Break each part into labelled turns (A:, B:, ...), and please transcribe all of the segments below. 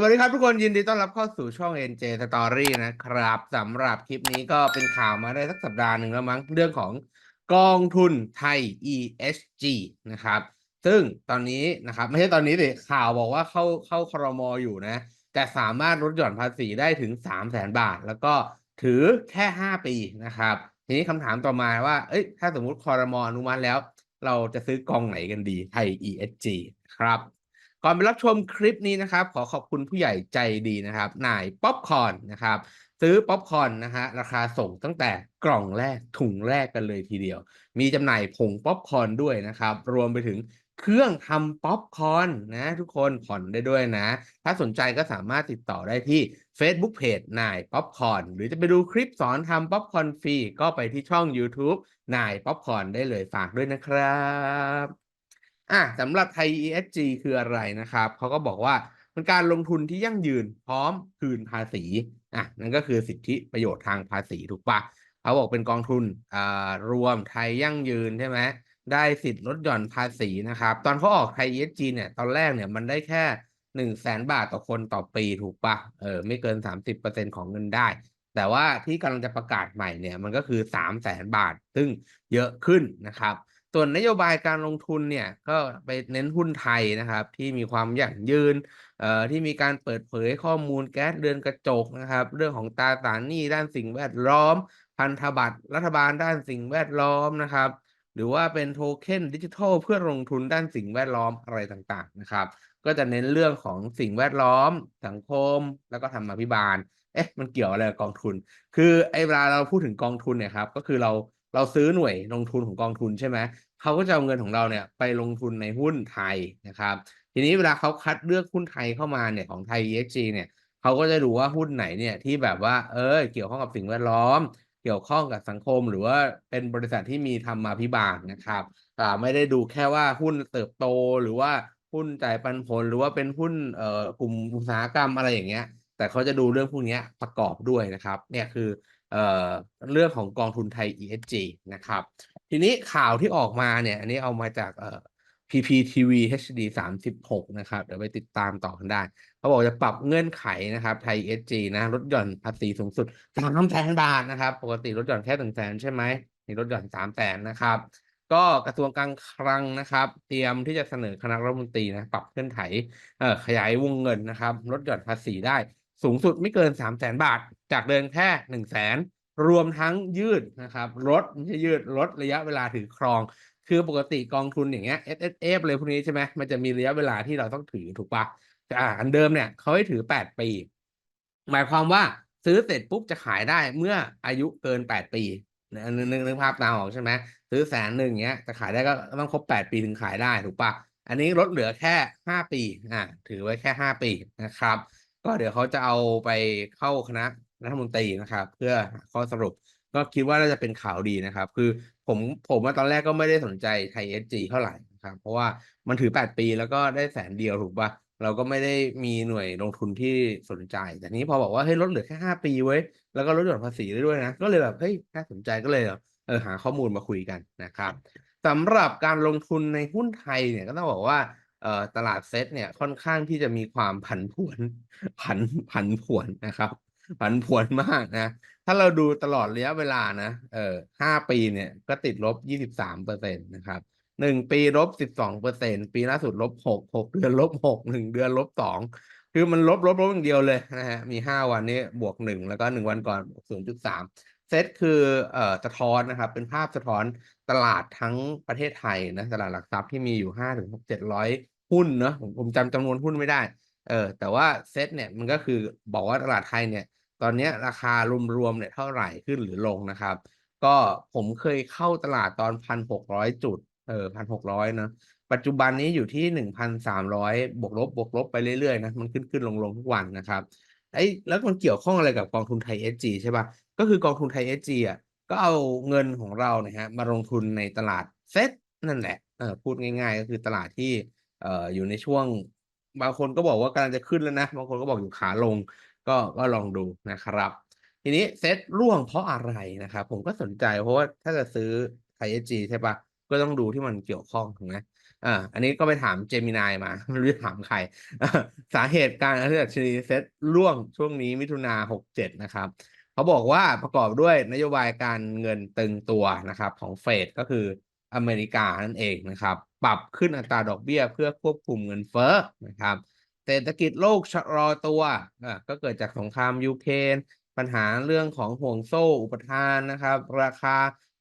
A: วัสดีครับทุกคนยินดีต้อนรับเข้าสู่ช่อง NJ Story นะครับสำหรับคลิปนี้ก็เป็นข่าวมาได้สักสัปดาห์หนึ่งแล้วมั้งเรื่องของกองทุนไทย ESG นะครับ ซึ่งตอนนี้นะครับไม่ใช่ตอนนี้สิข่าวบอกว่าเข้าเข้าครมออยู่นะ แต่สามารถลดหย่อนภาษีได้ถึง 3 0 0แสนบาท แล้วก็ถือแค่ 5 ปีนะครับ ทีนี้คำถามต่อมาว่าเอ้ยถ้าสมมุติคอรมออนุมัติแล้ว เราจะซื้อกองไหนกันดีไทย ESG ครับ ก่อนไปรับชมคลิปนี้นะครับ ขอขอบคุณผู้ใหญ่ใจดีนะครับนายป๊อปคอนนะครับ ซื้อป๊อปคอนนะฮะราคาส่งตั้งแต่กล่องแรกถุงแรกกันเลยทีเดียว มีจำหน่ายผงป๊อปคอนด้วยนะครับ รวมไปถึงเครื่องทำป๊อปคอนนะทุกคนผ่อนได้ด้วยนะ ถ้าสนใจก็สามารถติดต่อได้ที่ Facebook Page นายป๊อปคอนหรือจะไปดูคลิปสอนทำป๊อปคอนฟรีก็ไปที่ช่อง YouTube นายป๊อปคอนได้เลยฝากด้วยนะครับ อะสำหรับไทย ESG คืออะไรนะครับเขาก็บอกว่าเป็นการลงทุนที่ยั่งยืนพร้อมคืนภาษีอะนั่นก็คือสิทธิประโยชน์ทางภาษีถูกปะเขาบอกเป็นกองทุนอ่ารวมไทยยั่งยืนใช่ไหมได้สิทธิ์ลดหย่อนภาษีนะครับ ตอนเขาออกไทย ESG เนี่ยตอนแรกเนี่ยมันได้แค่หนึ่งแสนบาทต่อคนต่อปีถูกปะเออไม่เกิน30%ของเงินได้ แต่ว่าที่กำลังจะประกาศใหม่เนี่ยมันก็คือ3 0 0แสนบาท ซึ่งเยอะขึ้นนะครับ ส่วนนโยบายการลงทุนเนี่ยก็ไปเน้นหุ้นไทยนะครับ ที่มีความยั่งยืนเอ่อที่มีการเปิดเผยข้อมูลแก๊สเรือนกระจกนะครับ เรื่องของตราสารหนี้ด้านสิ่งแวดล้อม พันธบัตรรัฐบาลด้านสิ่งแวดล้อมนะครับ หรือว่าเป็นโทเค็นดิจิทัลเพื่อลงทุนด้านสิ่งแวดล้อมอะไรต่างๆนะครับ ก็จะเน้นเรื่องของสิ่งแวดล้อม สังคม แล้วก็ธรรมาภิบาลเอ๊ะมันเกี่ยวอะไรกับกองทุน คือไอ้เวลาเราพูดถึงกองทุนเนี่ยครับก็คือเรา เราซื้อหน่วยลงทุนของกองทุนใช่ไหมเขาก็จะเอาเงินของเราเนี่ยไปลงทุนในหุ้นไทยนะครับ ทีนี้เวลาเขาคัดเลือกหุ้นไทยเข้ามาเนี่ยของไทย ESG เนี่ยเขาก็จะดูว่าหุ้นไหนเนี่ยที่แบบว่าเออเกี่ยวข้องกับสิ่งแวดล้อม เกี่ยวข้องกับสังคมหรือว่าเป็นบริษัทที่มีธรรมาภิบาลนะครับอ่าไม่ได้ดูแค่ว่าหุ้นเติบโตหรือว่าหุ้นจ่ายปันผลหรือว่าเป็นหุ้นเอ่อกลุ่มอุตสาหกรรมอะไรอย่างเงี้ย แต่เขาจะดูเรื่องพวกนี้ประกอบด้วยนะครับ เนี่ยคือ เเรื่องของกองทุนไทย ESG นะครับ ทีนี้ข่าวที่ออกมาเนี่ย อันนี้เอามาจาก PPTV HD 36 นะครับ เดี๋ยวไปติดตามต่อกันได้ เขาบอกจะปรับเงื่อนไขนะครับไทย ESG นะลดหย่อนภาษีสูงสุดสามแสนบาทนะครับ ปกติลดหย่อนแค่หนึ่งแสนใช่ไหมนี่ลดหย่อนสามแสนนะครับ ก็กระทรวงการคลังนะครับ เตรียมที่จะเสนอคณะรัฐมนตรีนะปรับเงื่อนไขเอ่อขยายวงเงินนะครับลดหย่อนภาษีได้ สูงสุดไม่เกินสามแสนบาท จากเดิมแค่หนึ่งแสนรวมทั้งยืดนะครับลดไม่ใช่ยืดลดระยะเวลาถือครอง คือปกติกองทุนอย่างเงี้ย S S F เลยพวกนี้ใช่ไหมมันจะมีระยะเวลาที่เราต้องถือถูกปะอ่าอันเดิมเนี่ยเขาให้ถือแปดปี หมายความว่าซื้อเสร็จปุ๊บจะขายได้เมื่ออายุเกินแปดปีนึกนึกนึกภาพตามออกใช่ไหมซื้อแสนหนึ่งเงี้ยจะขายได้ก็ต้องครบแปดปีถึงขายได้ถูกปะอันนี้ลดเหลือแค่ห้าปีอ่าถือไว้แค่ห้าปีนะครับ ก็เดี๋ยวเขาจะเอาไปเข้าคณะรัฐมนตรีนะครับ เพื่อข้อสรุปก็คิดว่าน่าจะเป็นข่าวดีนะครับ คือผมผมว่าตอนแรกก็ไม่ได้สนใจไทยเอสจีเท่าไหร่นะครับ เพราะว่ามันถือแปดปีแล้วก็ได้แสนเดียวถูกปะเราก็ไม่ได้มีหน่วยลงทุนที่สนใจ แต่นี้พอบอกว่าเฮ้ยลดเหลือแค่ห้าปีไว้ยแล้วก็ลดหย่อนภาษีได้ด้วยนะ ก็เลยแบบเฮ้ยน่าสนใจก็เลยเออหาข้อมูลมาคุยกันนะครับสำหรับการลงทุนในหุ้นไทยเนี่ยก็ต้องบอกว่า ตลาดเซ็ตเนี่ยค่อนข้างที่จะมีความผันผวนผันผันผวนนะครับ ผันผวนมากนะ ถ้าเราดูตลอดระยะเวลานะเอ่อห้าปีเนี่ยก็ติดลบยี่สิบสามเปอร์เซ็นต์นะครับหนึ่งปีลบสิบสองเปอร์เซ็นปีล่าสุดลบหกหกเดือนลบหกหนึ่งเดือนลบสองคือมันลบลบลบอย่างเดียวเลยนะฮะมีห้าวันนี้บวกหนึ่งแล้วก็หนึ่งวันก่อนศูนย์จุดสามเซตคือเอ่อสะท้อนนะครับ เป็นภาพสะท้อนตลาดทั้งประเทศไทยนะตลาดหลักทรัพย์ที่มีอยู่ห้าถึงเจ็ดร้อย หุ้นเนอะผมผมจำจำนวนหุ้นไม่ได้ เออ แต่ว่าเซตเนี่ยมันก็คือบอกว่าตลาดไทยเนี่ย ตอนนี้ราคารวมๆเนี่ยเท่าไหร่ขึ้นหรือลงนะครับ ก็ผมเคยเข้าตลาดตอนพันหกร้อยจุด เออพันหกร้อยเนาะปัจจุบันนี้อยู่ที่หนึ่งพันสามร้อยบวกลบบวกลบไปเรื่อยๆนะมันขึ้นขึ้นลงลงทุกวันนะครับไอ้แล้วมันเกี่ยวข้องอะไรกับกองทุนไทยเอสจีใช่ปะก็คือกองทุนไทยเอสจีอะก็เอาเงินของเราเนี่ยฮะมาลงทุนในตลาดเซ็ตนั่นแหละเออพูดง่ายๆ ก็คือตลาดที่ เอ่ออยู่ในช่วง บางคนก็บอกว่ากำลังจะขึ้นแล้วนะ บางคนก็บอกอยู่ขาลง ก็ก็ลองดูนะครับ ทีนี้เซ็ตร่วงเพราะอะไรนะครับ ผมก็สนใจเพราะว่าถ้าจะซื้อไทยเอจีใช่ปะก็ต้องดูที่มันเกี่ยวข้องถูกไหมอ่าอันนี้ก็ไปถาม Gemini มา ไม่รู้จะถามใคร สาเหตุการที่ดัชนีเซ็ตร่วงช่วงนี้มิถุนาหกเจ็ดนะครับเขาบอกว่าประกอบด้วยนโยบายการเงินตึงตัวนะครับ ของเฟดก็คืออเมริกานั่นเองนะครับ ปรับขึ้นอัตราดอกเบี้ย เพื่อควบคุมเงินเฟ้อนะครับเศรษฐกิจโลกชะลอตัวอ่าก็เกิดจากสงครามยูเครนปัญหาเรื่องของห่วงโซ่อุปทานนะครับ ราคา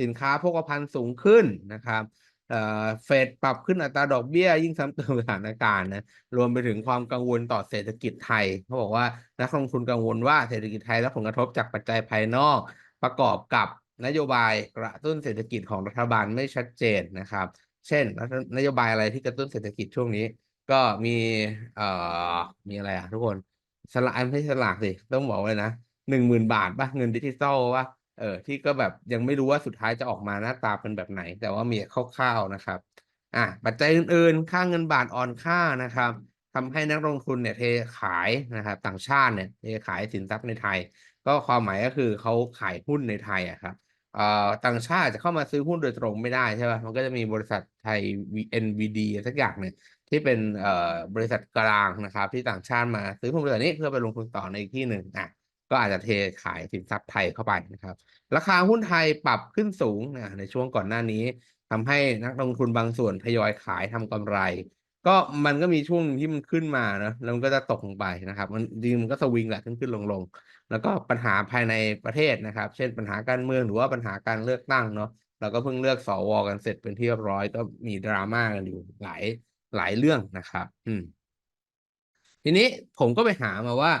A: สินค้าโภคภัณฑ์สูงขึ้นนะครับเอ่อเฟดปรับขึ้นอัตราดอกเบี้ย ยิ่งซ้ำเติมสถานการณ์นะรวมไปถึงความกังวลต่อเศรษฐกิจไทยเขาบอกว่านักลงทุนกังวลว่าเศรษฐกิจไทยรับผลกระทบจากปัจจัยภายนอก ประกอบกับนโยบายกระตุ้นเศรษฐกิจของรัฐบาลไม่ชัดเจนนะครับ เช่นนโยบายอะไรที่กระตุ้นเศรษฐกิจช่วงนี้ ก็มีเอ่อมีอะไรอะทุกคนสลากไม่สลากสิต้องบอกเลยนะหนึ่งหมื่นบาทป่ะเงินดิจิตอลป่ะเออที่ก็แบบยังไม่รู้ว่าสุดท้ายจะออกมาหน้าตาเป็นแบบไหน แต่ว่ามีคร่าวๆนะครับอะปัจจัยอื่นๆ ค่าเงินบาทอ่อนค่านะครับทำให้นักลงทุนเนี่ยเทขายนะครับต่างชาติเนี่ยเทขายสินทรัพย์ในไทย ก็ความหมายก็คือเขาขายหุ้นในไทยอะครับ ต่างชาติจะเข้ามาซื้อหุ้นโดยตรงไม่ได้ใช่ป่ะมันก็จะมีบริษัทไทย NVD สักอย่างเนี่ยที่เป็นบริษัทกลางนะครับ ที่ต่างชาติมาซื้อหุ้นบริษัทนี้เพื่อไปลงทุนต่อในที่หนึ่งอะก็อาจจะเทขายสินทรัพย์ไทยเข้าไปนะครับ ราคาหุ้นไทยปรับขึ้นสูงนะในช่วงก่อนหน้านี้ทำให้นักลงทุนบางส่วนทยอยขายทำกำไร ก็มันก็มีช่วงหนึ่งที่มันขึ้นมานะแล้วมันก็จะตกลงไปนะครับ มันจริงมันก็สวิงแหละขึ้นขึ้นลงลงแล้วก็ปัญหาภายในประเทศนะครับ เช่นปัญหาการเมืองหรือว่าปัญหาการเลือกตั้งเนาะเราก็เพิ่งเลือกสวกันเสร็จเป็นที่เรียบร้อยก็มีดราม่ากันอยู่หลายหลายเรื่องนะครับ อืม ทีนี้ผมก็ไปหามาว่า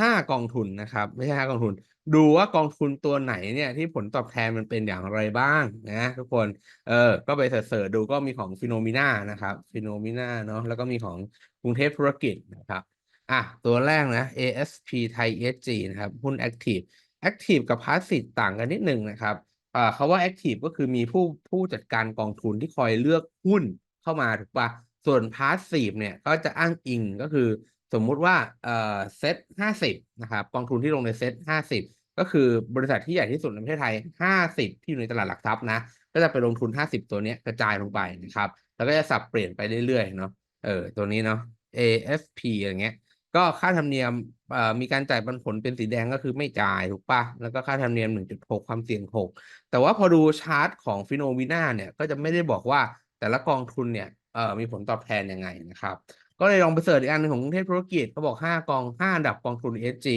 A: ห้ากองทุนนะครับ ไม่ใช่ห้ากองทุน ดูว่ากองทุนตัวไหนเนี่ยที่ผลตอบแทนมันเป็นอย่างไรบ้างนะทุกคนเออก็ไปเสิร์ชดูก็มีของฟิโนมิน่านะครับฟิโนมิน่าเนาะแล้วก็มีของกรุงเทพธุรกิจนะครับอะตัวแรกนะ ASP ไทย ESG นะครับหุ้น Active Active กับ Passive ต่างกันนิดหนึ่งนะครับอ่าเขาว่า Active ก็คือมีผู้ผู้จัดการกองทุนที่คอยเลือกหุ้นเข้ามาถูกปะส่วน Passive เนี่ยก็จะอ้างอิงก็คือ สมมุติว่าเอ่อเซ็ตห้าสิบนะครับกองทุนที่ลงในเซ็ตห้าสิบก็คือบริษัทที่ใหญ่ที่สุดในประเทศไทยห้าสิบที่อยู่ในตลาดหลักทรัพย์นะก็จะไปลงทุนห้าสิบตัวนี้กระจายลงไปนะครับ แล้วก็จะสับเปลี่ยนไปเรื่อยๆเนาะเออตัวนี้เนาะ AFP อย่างเงี้ย ก็ค่าธรรมเนียมเอ่อมีการจ่ายปันผลเป็นสีแดงก็คือไม่จ่ายถูกปะแล้วก็ค่าธรรมเนียม 1.6 ความเสี่ยง 6 แต่ว่าพอดูชาร์ตของฟิโนวิน่าเนี่ยก็จะไม่ได้บอกว่าแต่ละกองทุนเนี่ยเอ่อมีผลตอบแทนยังไงนะครับ ก็เลยลองไปเสิร์ชอีกอันหนึงของกรุงเทพธุรกิจเขาบอก5กอง5อันดับกองทุน ESG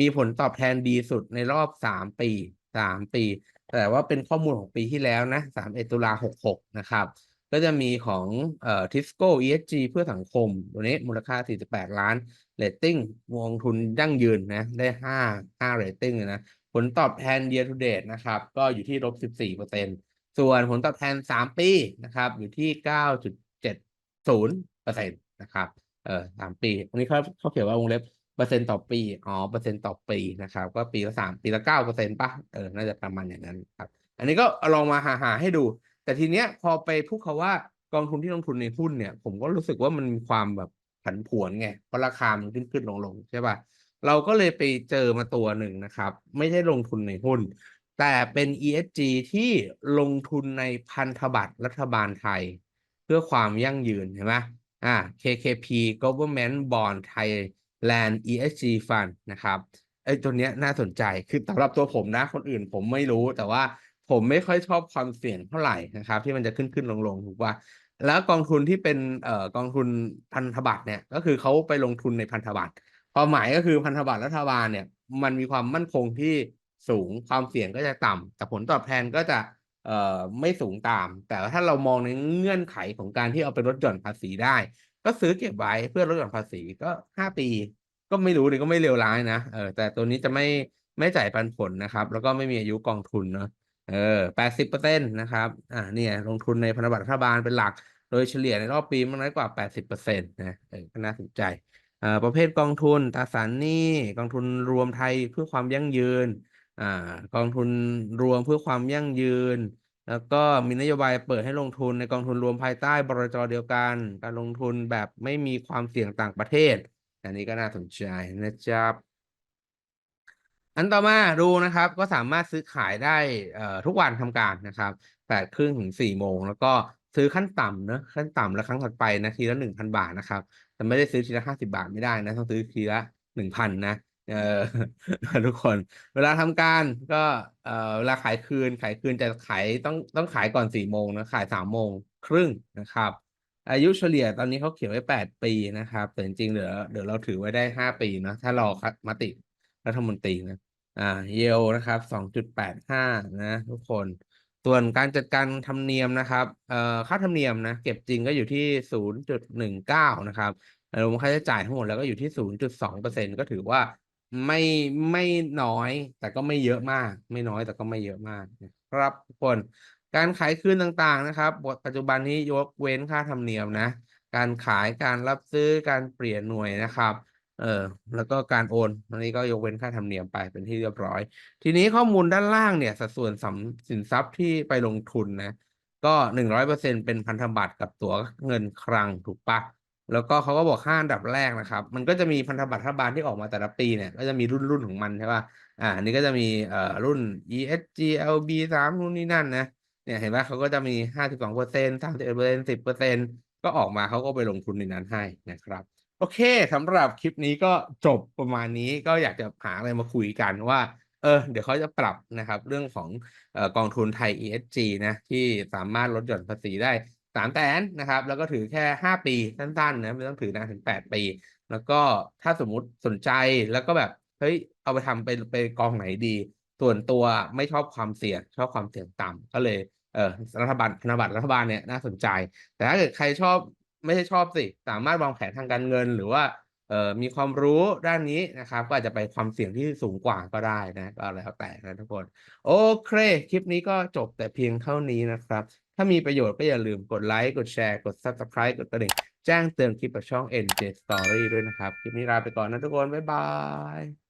A: มีผลตอบแทนดีสุดในรอบ3ปี3ปี แต่ว่าเป็นข้อมูลของปีที่แล้วนะ31ตุลา66นะครับ ก็จะมีของเอ่อทิสโก้ ESG เพื่อสังคม ตัวนี้มูลค่า 48 ล้านเรตติ้งวงทุนยั่งยืนนะ ได้5 5เรตติ้งเลยนะ ผลตอบแทน year to date นะครับ ก็อยู่ที่ลบ14เปอร์เซ็นต์ส่วนผลตอบแทน 3 ปีนะครับ อยู่ที่ 9.70เปอร์เซ็นต์ นะครับเออ3ปีอันนี้เขาเขาเขียนว่าวงเล็บเปอร์เซ็นต์ต่อปีอ๋อเปอร์เซ็นต์ต่อปีนะครับ ก็ปีละสามปีละเก้าเปอร์เซ็นต์ป่ะเออน่าจะประมาณอย่างนั้นครับ อันนี้ก็ลองมาหาหาให้ดู แต่ทีเนี้ยพอไปพูดคาว่ากองทุนที่ลงทุนในหุ้นเนี่ย ผมก็รู้สึกว่ามันมีความแบบผันผวนไงเพราะราคามันขึ้นขึ้นลงลงใช่ป่ะเราก็เลยไปเจอมาตัวหนึ่งนะครับ ไม่ใช่ลงทุนในหุ้น แต่เป็น ESG ที่ลงทุนในพันธบัตรรัฐบาลไทย เพื่อความยั่งยืนเห็นไหม อ่า KKP Government Bond Thailand ESG Fund นะครับไอ้ตัวเนี้ยน่าสนใจคือสำหรับตัวผมนะคนอื่นผมไม่รู้แต่ว่าผมไม่ค่อยชอบความเสี่ยงเท่าไหร่นะครับ ที่มันจะขึ้นขึ้นลงลงถูกป่ะแล้วกองทุนที่เป็นเอ่อกองทุนพันธบัตรเนี่ยก็คือเขาไปลงทุนในพันธบัตรความหมายก็คือพันธบัตรรัฐบาลเนี่ย มันมีความมั่นคงที่สูงความเสี่ยงก็จะต่ำแต่ผลตอบแทนก็จะ เอ่อไม่สูงตาม แต่ถ้าเรามองในเงื่อนไขของการที่เอาไปลดหย่อนภาษีได้ ก็ซื้อเก็บไว้เพื่อลดหย่อนภาษีก็ห้าปี ก็ไม่รู้เลยก็ไม่เลวร้ายนะเออแต่ตัวนี้จะไม่ไม่จ่ายปันผลนะครับ แล้วก็ไม่มีอายุกองทุนเนาะเออแปดสิบเปอร์เซ็นต์นะครับอ่าเนี่ยลงทุนในพันธบัตรรัฐบาลเป็นหลัก โดยเฉลี่ยในรอบปีมันน้อยกว่าแปดสิบเปอร์เซ็นต์นะเออก็น่าสนใจอ่าประเภทกองทุนตราสารหนี้กองทุนรวมไทยเพื่อความยั่งยืน อ่ากองทุนรวมเพื่อความยั่งยืน แล้วก็มีนโยบายเปิดให้ลงทุนในกองทุนรวมภายใต้บรจเดียวกัน การลงทุนแบบไม่มีความเสี่ยงต่างประเทศ อันนี้ก็น่าสนใจนะจ๊บอันต่อมาดูนะครับก็สามารถซื้อขายได้ทุกวันทำการนะครับแปดครึ่งถึงสี่โมง แล้วก็ซื้อขั้นต่ำเนาะขั้นต่ำแล้วครั้งถัดไปนะทีละหนึ่งพันบาทนะครับแต่ไม่ได้ซื้อทีละห้าสิบาทไม่ได้นะต้องซื้อทีละหนึ่งพันนะ เออทุกคนเวลาทำการก็เอ่อเวลาขายคืนขายคืนจะขายต้องต้องขายก่อนสี่โมงนะขายสามโมงครึ่งนะครับ อายุเฉลี่ยตอนนี้เขาเขียนไว้แปดปีนะครับ แต่จริงๆเดี๋ยวเดี๋ยวเราถือไว้ได้ห้าปีนะถ้ารอคัดมติรัฐมนตรีนะอ่าเยลนะครับสองจุดแปดห้านะ ทุกคน ส่วนการจัดการธรรมเนียมนะครับเอ่อค่าธรรมเนียมนะเก็บจริงก็อยู่ที่ศูนย์จุดหนึ่งเก้านะครับรวมค่าใช้จ่ายทั้งหมดแล้วก็อยู่ที่ศูนย์จุดสองเปอร์เซ็นก็ถือว่า ไม่ไม่น้อย แต่ก็ไม่เยอะมาก ไม่น้อยแต่ก็ไม่เยอะมากนะครับทุกคน การขายคืนต่างๆนะครับบทปัจจุบันนี้ยกเว้นค่าธรรมเนียมนะ การขายการรับซื้อการเปลี่ยนหน่วยนะครับเออแล้วก็การโอนอันนี้ก็ยกเว้นค่าธรรมเนียมไปเป็นที่เรียบร้อย ทีนี้ข้อมูลด้านล่างเนี่ยสัดส่วนสำสินทรัพย์ที่ไปลงทุนนะ ก็หนึ่งร้อยเปอร์เซ็นเป็นพันธบัตรกับตั๋วเงินคลังถูกปะ แล้วก็เขาก็บอกห้าอันดับแรกนะครับ มันก็จะมีพันธบัตรรัฐบาลที่ออกมาแต่ละปีเนี่ย ก็จะมีรุ่นรุ่นของมันใช่ป่ะ อ่าอันนี้ก็จะมีเอ่อรุ่น ESG LB สามนู่นนี่นั่นนะ เนี่ยเห็นไหมเขาก็จะมีห้าสิบสองเปอร์เซ็นต์สามสิบเอ็ดเปอร์เซ็นต์สิบเปอร์เซ็นต์ก็ออกมาเขาก็ไปลงทุนในนั้นให้นะครับ โอเคสำหรับคลิปนี้ก็จบประมาณนี้ก็อยากจะหาอะไรมาคุยกันว่าเออเดี๋ยวเขาจะปรับนะครับ เรื่องของออกองทุนไทย ESG นะที่สามารถลดหย่อนภาษีได้ สามแสนนะครับ แล้วก็ถือแค่ห้าปีสั้นๆนะไม่ต้องถือนานถึงแปดปี แล้วก็ถ้าสมมุติสนใจแล้วก็แบบเฮ้ยเอาไปทำไปไปกองไหนดี ส่วนตัวไม่ชอบความเสี่ยงชอบความเสี่ยงต่ำก็เลยเออรัฐบาลธนบัตรรัฐบาลเนี่ยน่าสนใจ แต่ถ้าเกิดใครชอบไม่ใช่ชอบสิสามารถวางแผนทางการเงินหรือว่าเอ่อมีความรู้ด้านนี้นะครับ ก็อาจจะไปความเสี่ยงที่สูงกว่าก็ได้นะ ก็แล้วแต่นะทุกคน โอเค คลิปนี้ก็จบแต่เพียงเท่านี้นะครับ ถ้ามีประโยชน์ก็อย่าลืมกดไลค์ กดแชร์ กด Subscribe กดกระดิ่ง แจ้งเตือนคลิปจากช่อง NJ Story ด้วยนะครับ คลิปนี้ลาไปก่อนนะทุกคน บ๊ายบาย